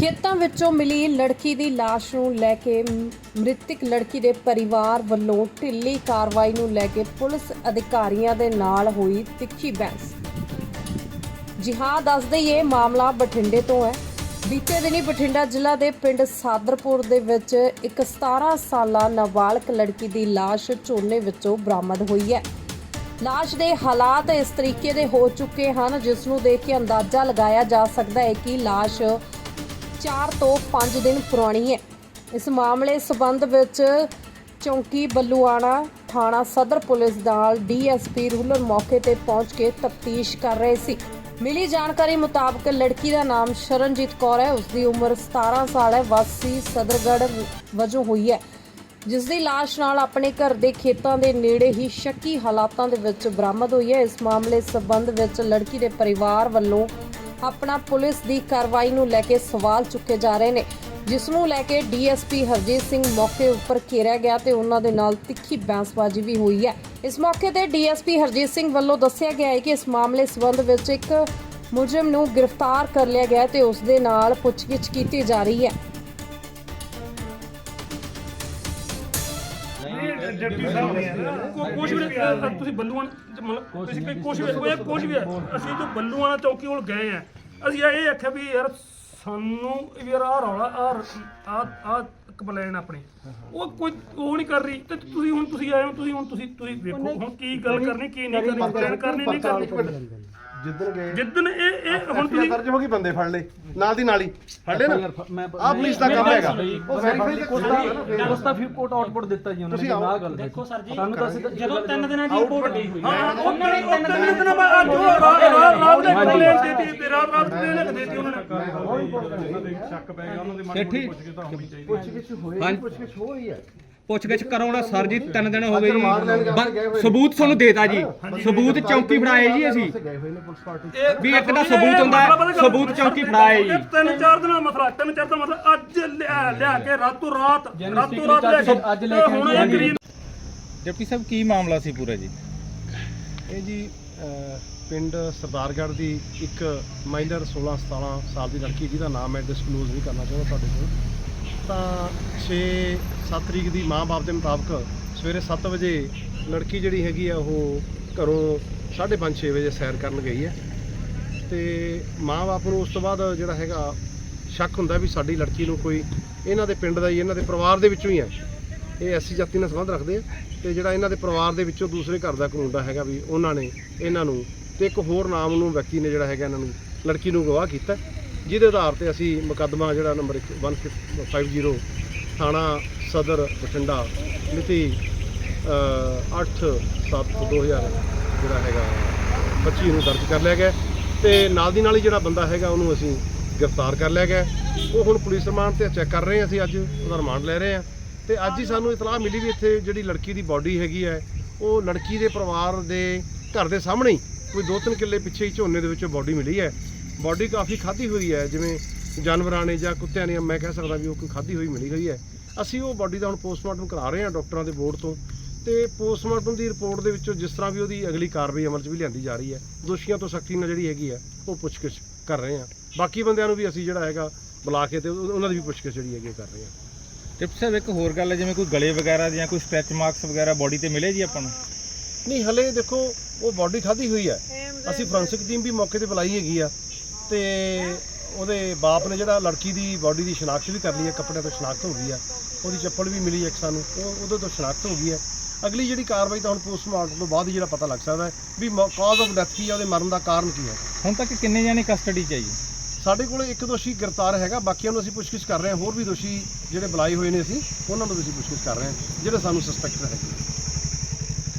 ਖੇਤਾਂ ਵਿੱਚੋਂ ਮਿਲੀ ਲੜਕੀ ਦੀ ਲਾਸ਼ ਨੂੰ ਲੈ ਕੇ ਮ੍ਰਿਤਕ ਲੜਕੀ ਦੇ ਪਰਿਵਾਰ ਵੱਲੋਂ ਢਿੱਲੀ ਕਾਰਵਾਈ ਨੂੰ ਲੈ ਕੇ ਪੁਲਿਸ ਅਧਿਕਾਰੀਆਂ ਦੇ ਨਾਲ ਹੋਈ ਤਿੱਖੀ ਬਹਿਸ। ਜੀ ਹਾਂ ਦੱਸ ਦਈਏ, ਮਾਮਲਾ ਬਠਿੰਡੇ ਤੋਂ ਹੈ। ਬੀਤੇ ਦਿਨੀ ਬਠਿੰਡਾ ਜ਼ਿਲ੍ਹਾ ਦੇ ਪਿੰਡ ਸਾਦਰਪੁਰ ਦੇ ਵਿੱਚ ਇੱਕ 17 ਸਾਲਾ ਨਾਬਾਲਗ ਲੜਕੀ ਦੀ ਲਾਸ਼ ਝੋਨੇ ਵਿੱਚੋਂ ਬਰਾਮਦ ਹੋਈ ਹੈ। ਲਾਸ਼ ਦੇ ਹਾਲਾਤ ਇਸ ਤਰੀਕੇ ਦੇ ਹੋ ਚੁੱਕੇ ਹਨ, ਜਿਸ ਨੂੰ ਦੇਖ ਕੇ ਅੰਦਾਜ਼ਾ ਲਗਾਇਆ ਜਾ ਸਕਦਾ ਹੈ ਕਿ ਲਾਸ਼ 4 ਤੋਂ 5 ਦਿਨ ਪੁਰਾਣੀ ਹੈ। ਇਸ ਮਾਮਲੇ ਸਬੰਧ ਵਿੱਚ ਚੌਂਕੀ ਬੱਲੂਆਣਾ ਥਾਣਾ ਸਦਰ ਪੁਲਿਸ ਨਾਲ ਡੀਐਸਪੀ ਰੂਲਰ ਮੌਕੇ ਤੇ ਪਹੁੰਚ ਕੇ ਤਫਤੀਸ਼ ਕਰ ਰਹੇ ਸੀ। ਮਿਲੀ ਜਾਣਕਾਰੀ ਮੁਤਾਬਕ ਲੜਕੀ ਦਾ ਨਾਮ ਸ਼ਰਨਜੀਤ ਕੌਰ ਹੈ। ਉਸ ਦੀ ਉਮਰ 17 ਸਾਲ ਹੈ। ਵਾਸੀ ਸਦਰਗੜ੍ਹ ਵਜੋਂ ਹੋਈ ਹੈ। ਜਿਸ ਦੀ ਲਾਸ਼ ਨਾਲ ਆਪਣੇ ਘਰ ਦੇ ਖੇਤਾਂ ਦੇ ਨੇੜੇ ਹੀ ਸ਼ੱਕੀ ਹਾਲਾਤਾਂ ਦੇ ਵਿੱਚ ਬਰਾਮਦ ਹੋਈ ਹੈ। ਇਸ ਮਾਮਲੇ ਸਬੰਧ ਵਿੱਚ ਲੜਕੀ ਦੇ ਪਰਿਵਾਰ ਵੱਲੋਂ ਆਪਣਾ ਪੁਲਿਸ ਦੀ ਕਾਰਵਾਈ ਨੂੰ ਲੈ ਕੇ ਸਵਾਲ ਚੁੱਕੇ ਜਾ ਰਹੇ ਨੇ, ਜਿਸ ਨੂੰ ਲੈ ਕੇ ਡੀਐਸਪੀ ਹਰਜੀਤ ਸਿੰਘ ਮੌਕੇ ਉੱਪਰ ਘੇਰਿਆ ਗਿਆ ਤੇ ਉਹਨਾਂ ਦੇ ਨਾਲ ਤਿੱਖੀ ਬੈਂਸਬਾਜ਼ੀ ਵੀ ਹੋਈ ਹੈ। ਇਸ ਮੌਕੇ ਤੇ ਡੀਐਸਪੀ ਹਰਜੀਤ ਸਿੰਘ ਵੱਲੋਂ ਦੱਸਿਆ ਗਿਆ ਹੈ ਕਿ ਇਸ ਮਾਮਲੇ ਸੰਬੰਧ ਵਿੱਚ ਇੱਕ ਮੁਜਰਮ ਨੂੰ ਗ੍ਰਿਫਤਾਰ ਕਰ ਲਿਆ ਗਿਆ ਹੈ ਤੇ ਉਸ ਦੇ ਨਾਲ ਪੁੱਛਗਿੱਛ ਕੀਤੀ ਜਾ ਰਹੀ ਹੈ। ਡਿਪਟੀ ਸਾਹਿਬ ਕੋ- ਕੁਛ ਵੀ ਨਹੀਂ, ਅ, ਤੁਸੀਂ ਬੱਲੂਆਂ ਮਤਲਬ ਤੁਸੀਂ ਕੋਈ ਕੁਛ ਵੀ ਕੋਈ ਕੁਛ ਵੀ ਹੈ। ਅਸੀਂ ਜੋ ਬੱਲੂਆਣਾ ਚੌਕੀ ਕੋਲ ਗਏ ਆ ਅਸੀਂ ਇਹ ਆਖਿਆ ਵੀ ਯਾਰ ਸਾਨੂੰ ਵੀ ਯਾਰ ਆ ਰੌਲਾ ਆ ਆ ਆ ਕੰਪਲੇਨ ਆਪਣੀ। ਉਹ ਕੋਈ ਉਹ ਨਹੀਂ ਕਰ ਰਹੀ। ਤੇ ਤੁਸੀਂ ਹੁਣ ਤੁਸੀਂ ਆਏ ਹੋ ਤੁਸੀਂ ਹੁਣ ਤੁਸੀਂ ਤੁਸੀਂ ਵੇਖੋ ਹੁਣ ਕੀ ਗੱਲ ਕਰਨੀ ਕੀ ਨਹੀਂ ਕਰਨੀ ਕੰਪਲੇਨ ਕਰਨੀ ਨਹੀਂ ਕਰਨੀ। ਜਿੱਦਣ ਗਏ ਜਿੱਦਨ ਇਹ ਇਹ ਹੁਣ ਹੁਣ ਤੁਸੀਂ ਦਰਜ ਹੋ ਗਈ ਬੰਦੇ ਫੜ ਲਏ ਨਾਲ ਦੀ ਨਾਲ ਹੀ। ਫੜ ਲਏ ਨਾ? ਆਹ ਪੁਲਿਸ ਦਾ ਕੰਮ ਹੈਗਾ। ਉਹ ਵੈਰੀਫਾਈ ਦੇ ਕੋਲ ਉਸ ਦਾ ਫਿਰ ਕੋਟ ਆਊਟਪੁੱਟ ਦਿੱਤਾ ਜੀ ਉਹਨਾਂ ਨੇ। ਆਹ ਗੱਲ ਦੇਖੋ ਸਰ ਜੀ ਸਾਨੂੰ ਤਾਂ ਜਦੋਂ ਤਿੰਨ ਦਿਨਾਂ ਦੀ ਰਿਪੋਰਟ ਗਈ ਹੋਈ। ਹਾਂ ਉਹਨਾਂ ਨੇ ਤਿੰਨ ਦਿਨ ਬਾਅਦ ਅੱਜ ਉਹ ਰਾਤ ਦੇ ਕੰਪਲੇਨ ਦਿੱਤੀ ਤੇ ਰਾਤ ਰਾਤ ਦੇ ਲਿਖ ਦਿੱਤੀ ਉਹਨਾਂ ਨੇ। ਹਾਂਜੀ। ਪੁੱਛ ਕੇ ਸ਼ੋ ਹੀ। ਹੈ। ਪੁੱਛਗਿੱਛ ਕਰਾਉਣਾ ਸਰ ਜੀ ਤਿੰਨ ਦਿਨ ਹੋ ਗਏ ਜੀ। ਸਬੂਤ ਤੁਹਾਨੂੰ ਦੇਤਾ ਜੀ। ਸਬੂਤ ਚੌਂਕੀ ਫੜਾਏ ਜੀ ਅਸੀਂ। ਵੀ ਇੱਕ ਦਾ ਸਬੂਤ ਹੁੰਦਾ ਸਬੂਤ ਚੌਂਕੀ ਫੜਾਏ ਜੀ। ਤਿੰਨ ਚਾਰ ਦਿਨਾਂ ਦਾ ਮਸਲਾ ਤਿੰਨ ਚਾਰ ਦਾ ਮਸਲਾ ਅੱਜ ਲਿਆ ਲਿਆ ਕੇ ਰਾਤੋਂ ਰਾਤ ਰਾਤੋਂ ਰਾਤ ਅੱਜ ਲੈ ਕੇ ਡਿਪਟੀ ਸਾਹਿਬ ਕੀ ਮਾਮਲਾ ਸੀ ਪੂਰਾ ਜੀ? ਇਹ ਜੀ ਪਿੰਡ ਸਰਦਾਰਗੜ੍ਹ ਦੀ ਇੱਕ ਮਾਈਨਰ 16 17 ਸਾਲ ਦੀ ਲੜਕੀ ਜਿਹਦਾ ਨਾਮ ਹੈ ਡਿਸਕਲੋਜ਼ ਨਹੀਂ ਕਰਨਾ ਚਾਹੁੰਦਾ ਤੁਹਾਡੇ ਕੋਲ। ਤਾਂ 6 7 ਤਰੀਕ ਦੀ ਮਾਂ-ਬਾਪ ਦੇ ਮੁਤਾਬਕ ਸਵੇਰੇ 7 ਵਜੇ ਲੜਕੀ ਜਿਹੜੀ ਹੈਗੀ ਆ, ਉਹ ਘਰੋਂ 5:30 6 ਵਜੇ ਸੈਰ ਕਰਨ ਗਈ ਹੈ। ਤੇ ਮਾਂ-ਬਾਪ ਨੂੰ ਉਸ ਤੋਂ ਬਾਅਦ ਜਿਹੜਾ ਹੈਗਾ, ਸ਼ੱਕ ਹੁੰਦਾ ਵੀ ਸਾਡੀ ਲੜਕੀ ਨੂੰ ਕੋਈ ਇਹਨਾਂ ਦੇ ਪਿੰਡ ਦਾ ਹੀ, ਇਹਨਾਂ ਦੇ ਪਰਿਵਾਰ ਦੇ ਵਿੱਚੋਂ ਹੀ ਹੈ। ਇਹ ਐਸੀ ਜਾਤੀ ਨਾਲ ਸੰਬੰਧ ਰੱਖਦੇ ਆ ਤੇ ਜਿਹੜਾ ਇਹਨਾਂ ਦੇ ਪਰਿਵਾਰ ਦੇ ਵਿੱਚੋਂ ਦੂਸਰੇ ਘਰ ਦਾ ਕੋਈ ਹੈਗਾ ਵੀ ਉਹਨਾਂ ਨੇ ਇਹਨਾਂ ਨੂੰ ਤੇ ਇੱਕ ਹੋਰ ਨਾਮ ਨੂੰ ਵਿਅਕਤੀ ਨੇ ਜਿਹੜਾ ਹੈਗਾ ਇਹਨਾਂ ਨੂੰ ਲੜਕੀ ਨੂੰ ਗਵਾਹ ਕੀਤਾ। ਜਿਹਦੇ ਆਧਾਰ ਤੇ ਅਸੀਂ ਮੁਕੱਦਮਾ ਜਿਹੜਾ ਨੰਬਰ 150 ਥਾਣਾ ਸਦਰ, ਬਠਿੰਡਾ, ਮਿਤੀ 8/7/2000 ਜਿਹੜਾ ਹੈਗਾ 25 ਨੂੰ ਦਰਜ ਕਰ ਲਿਆ ਗਿਆ ਤੇ ਨਾਲ ਦੀ ਨਾਲ ਹੀ ਜਿਹੜਾ ਬੰਦਾ ਹੈਗਾ, ਉਹਨੂੰ ਅਸੀਂ ਗ੍ਰਿਫਤਾਰ ਕਰ ਲਿਆ ਗਿਆ ਉਹ ਹੁਣ ਪੁਲਿਸ ਰਿਮਾਂਡ ਤੇ ਚੈੱਕ ਕਰ ਰਹੇ ਹਾਂ, ਅਸੀਂ ਅੱਜ ਉਹਦਾ ਰਿਮਾਂਡ ਲੈ ਰਹੇ ਹਾਂ। ਤੇ ਅੱਜ ਹੀ ਸਾਨੂੰ ਇਤਲਾਹ ਮਿਲੀ ਵੀ ਇੱਥੇ ਜਿਹੜੀ ਲੜਕੀ ਦੀ ਬਾਡੀ ਹੈਗੀ ਹੈ, ਉਹ ਲੜਕੀ ਦੇ ਪਰਿਵਾਰ ਦੇ ਘਰ ਦੇ ਸਾਹਮਣੇ ਹੀ ਕੋਈ 2-3 ਕਿੱਲੇ ਪਿੱਛੇ ਹੀ ਝੋਨੇ ਦੇ ਵਿੱਚੋਂ ਬਾਡੀ ਮਿਲੀ ਹੈ। ਬਾਡੀ ਕਾਫੀ ਖਾਧੀ ਹੋਈ ਹੈ ਜਿਵੇਂ ਜਾਨਵਰਾਂ ਨੇ ਜਾਂ ਕੁੱਤਿਆਂ ਨੇ ਮੈਂ ਕਹਿ ਸਕਦਾ ਵੀ ਉਹ ਕੋਈ ਖਾਧੀ ਹੋਈ ਮਿਲੀ ਹੋਈ ਹੈ। ਅਸੀਂ ਉਹ ਬਾਡੀ ਦਾ ਹੁਣ ਪੋਸਟਮਾਰਟਮ ਕਰਾ ਰਹੇ ਹਾਂ ਡਾਕਟਰਾਂ ਦੇ ਬੋਰਡ ਤੋਂ ਤੇ ਪੋਸਟਮਾਰਟਮ ਦੀ ਰਿਪੋਰਟ ਦੇ ਵਿੱਚੋਂ ਜਿਸ ਤਰ੍ਹਾਂ ਵੀ ਉਹਦੀ ਅਗਲੀ ਕਾਰਵਾਈ ਅਮਲ 'ਚ ਵੀ ਲਿਆਂਦੀ ਜਾ ਰਹੀ ਹੈ ਦੋਸ਼ੀਆਂ ਤੋਂ ਸਖਤੀ ਨਾਲ ਜਿਹੜੀ ਹੈਗੀ ਹੈ ਉਹ ਪੁੱਛਗਿੱਛ ਕਰ ਰਹੇ ਹਾਂ। ਬਾਕੀ ਬੰਦਿਆਂ ਨੂੰ ਵੀ ਅਸੀਂ ਜਿਹੜਾ ਹੈਗਾ ਬੁਲਾ ਕੇ ਤੇ ਉਹ- ਉਹਨਾਂ ਦੀ ਵੀ ਪੁੱਛਗਿੱਛ ਜਿਹੜੀ ਹੈਗੀ ਹੈ ਕਰ ਰਹੇ ਹਾਂ। ਡਿਪਟੀ ਸਾਹਿਬ ਇੱਕ ਹੋਰ ਗੱਲ ਹੈ ਜਿਵੇਂ ਕੋਈ ਗਲੇ ਵਗੈਰਾ ਜਾਂ ਕੋਈ ਸਟ੍ਰੈਚ ਮਾਰਕਸ ਵਗੈਰਾ ਬਾਡੀ ਤੇ ਮਿਲੇ ਜੀ ਆਪਾਂ ਨੂੰ? ਨਹੀਂ ਹਲੇ ਦੇਖੋ ਉਹ ਬਾਡੀ ਖਾਧੀ ਹੋਈ ਹੈ। ਅਸੀਂ ਫੋਰੈਂਸਿਕ ਟੀਮ ਵੀ ਮੌਕੇ ਤੇ ਬੁਲਾਈ ਹੈਗੀ ਆ। ਤੇ ਉਹਦੇ ਬਾਪ ਨੇ ਜਿਹੜਾ ਲੜਕੀ ਦੀ ਬਾਡੀ ਦੀ ਸ਼ਨਾਖਤ ਵੀ ਕਰ ਲਈ ਹੈ ਕੱਪੜਿਆਂ ਤੋਂ ਸ਼ਨਾਖਤ ਹੋ ਗਈ ਆ ਉਹਦੀ ਚੱਪਲ ਵੀ ਮਿਲੀ ਇੱਕ ਸਾਨੂੰ ਉਹ ਉਹਦੇ ਤੋਂ ਸ਼ਨਾਖਤ ਹੋ ਗਈ ਹੈ। ਅਗਲੀ ਜਿਹੜੀ ਕਾਰਵਾਈ ਤਾਂ ਹੁਣ ਪੋਸਟਮਾਰਟਮ ਤੋਂ ਬਾਅਦ ਹੀ ਜਿਹੜਾ ਪਤਾ ਲੱਗ ਸਕਦਾ ਹੈ ਵੀ ਕਾਜ਼ ਆਫ ਡੈਥ ਕੀ ਹੈ ਉਹਦੇ ਮਰਨ ਦਾ ਕਾਰਨ ਕੀ ਹੈ। ਹੁਣ ਤੱਕ ਕਿੰਨੇ ਜਾਣੇ ਕਸਟਡੀ ਚ ਹੈ ਜੀ? ਸਾਡੇ ਕੋਲ ਇੱਕ ਦੋਸ਼ੀ ਗ੍ਰਿਫਤਾਰ ਹੈਗਾ ਬਾਕੀਆਂ ਨੂੰ ਅਸੀਂ ਪੁੱਛਗਿੱਛ ਕਰ ਰਹੇ ਹਾਂ ਹੋਰ ਵੀ ਦੋਸ਼ੀ ਜਿਹੜੇ ਬੁਲਾਏ ਹੋਏ ਨੇ ਅਸੀਂ ਉਹਨਾਂ ਨੂੰ ਵੀ ਅਸੀਂ ਪੁੱਛਗਿੱਛ ਕਰ ਰਹੇ ਹਾਂ ਜਿਹੜੇ ਸਾਨੂੰ ਸਸਪੈਕਟ ਹੈਗੇ